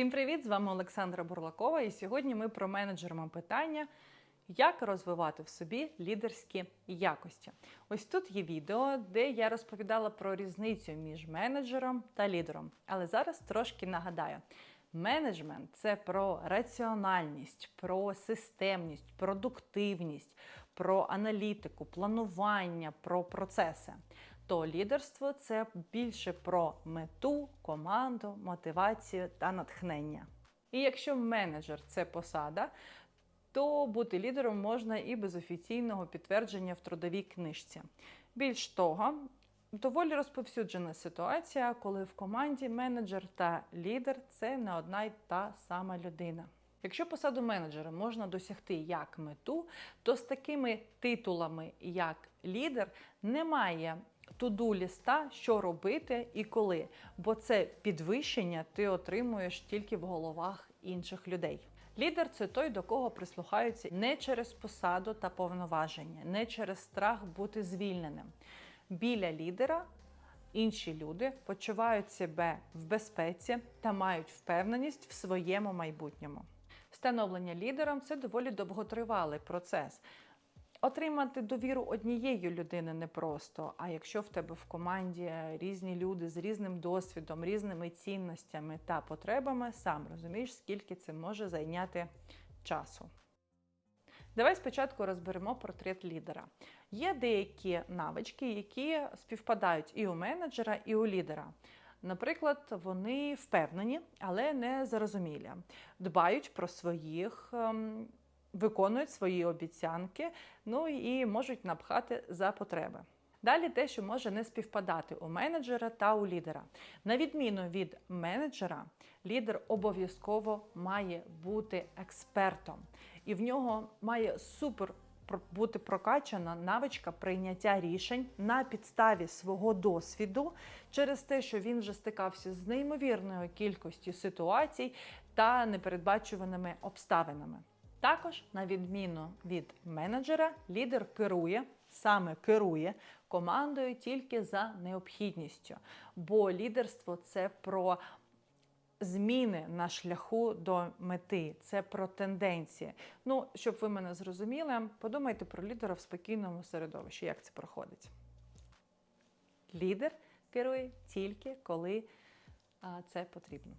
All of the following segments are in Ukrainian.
Всім привіт! З вами Олександра Бурлакова, і сьогодні ми про менеджерам питання, як розвивати в собі лідерські якості. Ось тут є відео, де я розповідала про різницю між менеджером та лідером. Але зараз трошки нагадаю. Менеджмент це про раціональність, про системність, продуктивність, про аналітику, планування, про процеси. То лідерство це більше про мету, команду, мотивацію та натхнення. І якщо менеджер це посада, то бути лідером можна і без офіційного підтвердження в трудовій книжці. Більш того, доволі розповсюджена ситуація, коли в команді менеджер та лідер це не одна й та сама людина. Якщо посаду менеджера можна досягти як мету, то з такими титулами, як лідер, немає туду ліста, що робити і коли, бо це підвищення ти отримуєш тільки в головах інших людей. Лідер це той, до кого прислухаються не через посаду та повноваження, не через страх бути звільненим. Біля лідера інші люди почувають себе в безпеці та мають впевненість в своєму майбутньому. Становлення лідером це доволі довготривалий процес. Отримати довіру однієї людини непросто. А якщо в тебе в команді різні люди з різним досвідом, різними цінностями та потребами, сам розумієш, скільки це може зайняти часу. Давай спочатку розберемо портрет лідера. Є деякі навички, які співпадають і у менеджера, і у лідера. Наприклад, вони впевнені, але не зарозумілі, дбають про своїх, ем, виконують свої обіцянки, ну і можуть напхати за потреби. Далі те, що може не співпадати у менеджера та у лідера. На відміну від менеджера, лідер обов'язково має бути експертом, і в нього має супер бути прокачана навичка прийняття рішень на підставі свого досвіду через те, що він вже стикався з неймовірною кількістю ситуацій та непередбачуваними обставинами. Також, на відміну від менеджера, лідер керує, саме керує командою тільки за необхідністю, бо лідерство це про зміни на шляху до мети, це про тенденції. Ну, щоб ви мене зрозуміли, подумайте про лідера в спокійному середовищі, як це проходить. Лідер керує тільки коли це потрібно.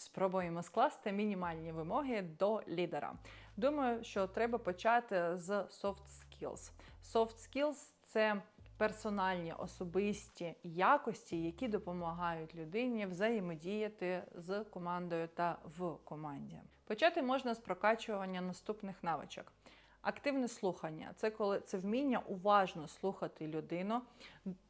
Спробуємо скласти мінімальні вимоги до лідера. Думаю, що треба почати з soft skills. Soft skills – це персональні особисті якості, які допомагають людині взаємодіяти з командою та в команді. Почати можна з прокачування наступних навичок. Активне слухання це коли це вміння уважно слухати людину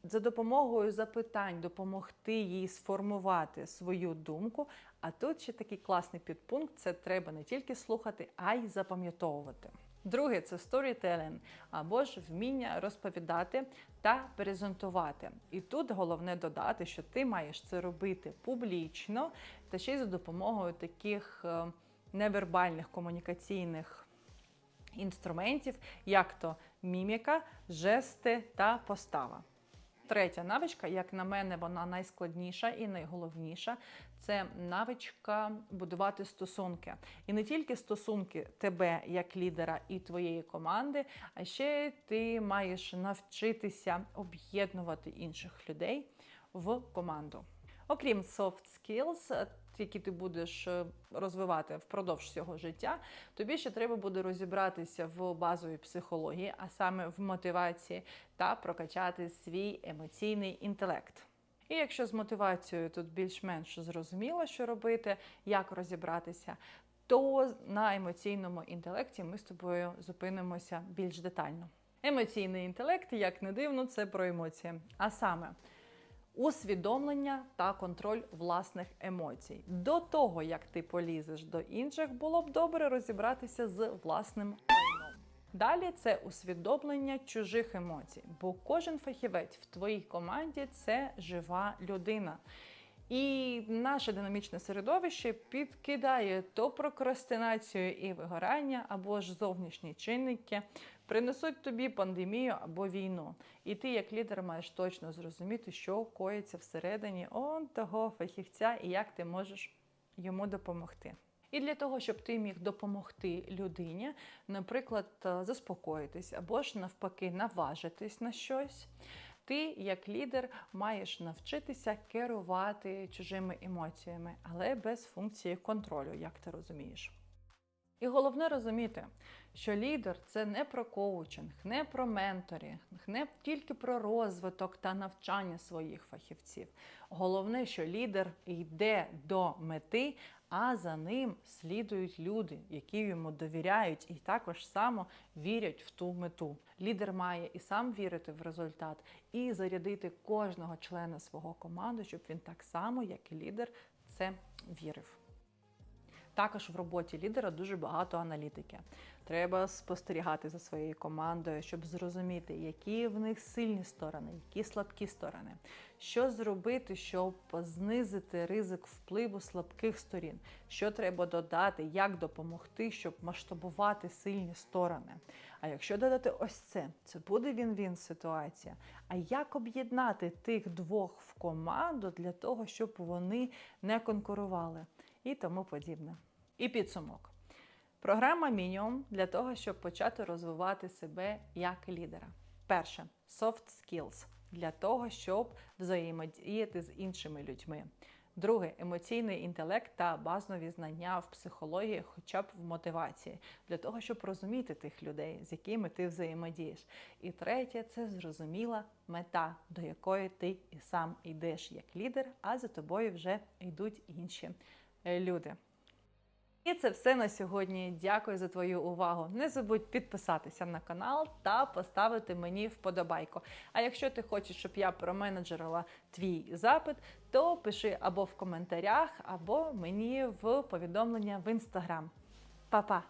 за допомогою запитань, допомогти їй сформувати свою думку. А тут ще такий класний підпункт: це треба не тільки слухати, а й запам'ятовувати. Друге це storytelling, або ж вміння розповідати та презентувати. І тут головне додати, що ти маєш це робити публічно та ще й за допомогою таких е, невербальних комунікаційних інструментів, як то міміка, жести та постава. Третя навичка, як на мене, вона найскладніша і найголовніша це навичка будувати стосунки. І не тільки стосунки тебе як лідера і твоєї команди, а ще ти маєш навчитися об'єднувати інших людей в команду. Окрім soft skills, які ти будеш е, розвивати впродовж всього життя, тобі ще треба буде розібратися в базовій психології, а саме в мотивації, та прокачати свій емоційний інтелект. І якщо з мотивацією тут більш-менш зрозуміло, що робити, як розібратися, то на емоційному інтелекті ми з тобою зупинимося більш детально. Емоційний інтелект, як не дивно, це про емоції. А саме усвідомлення та контроль власних емоцій. До того, як ти полізеш до інших, було б добре розібратися з власним. Далі це усвідомлення чужих емоцій, бо кожен фахівець в твоїй команді це жива людина. І наше динамічне середовище підкидає то прокрастинацію і вигорання, або ж зовнішні чинники, принесуть тобі пандемію або війну. І ти, як лідер, маєш точно зрозуміти, що коїться всередині он того фахівця і як ти можеш йому допомогти. І для того, щоб ти міг допомогти людині, наприклад, е, заспокоїтись або ж навпаки наважитись на щось, ти, як лідер, маєш навчитися керувати чужими емоціями, але без функції контролю, як ти розумієш. І головне розуміти, що лідер це не про коучинг, не про менторінг, не тільки про розвиток та навчання своїх фахівців. Головне, що лідер йде до мети, а за ним слідують люди, які йому довіряють і також само вірять в ту мету. Лідер має і сам вірити в результат, і зарядити кожного члена свого команди, щоб він так само, як і лідер, це вірив. Також в роботі лідера дуже багато аналітики. Треба спостерігати за своєю командою, щоб зрозуміти, які в них сильні сторони, які слабкі сторони. Що зробити, щоб знизити ризик впливу слабких сторін? Що треба додати, як допомогти, щоб масштабувати сильні сторони? А якщо додати ось це, це буде він-він ситуація. А як об'єднати тих двох в команду для того, щоб вони не конкурували і тому подібне? І підсумок. Програма мінімум для того, щоб почати розвивати себе як лідера. Перше soft skills для того, щоб взаємодіяти з іншими людьми. Друге емоційний інтелект та базові знання в психології, хоча б в мотивації, для того, щоб розуміти тих людей, з якими ти взаємодієш. І третє це зрозуміла мета, до якої ти і сам йдеш як лідер, а за тобою вже йдуть інші люди. І це все на сьогодні. Дякую за твою увагу. Не забудь підписатися на канал та поставити мені вподобайку. А якщо ти хочеш, щоб я променеджерила твій запит, то пиши або в коментарях, або мені в повідомлення в інстаграм. Па-па!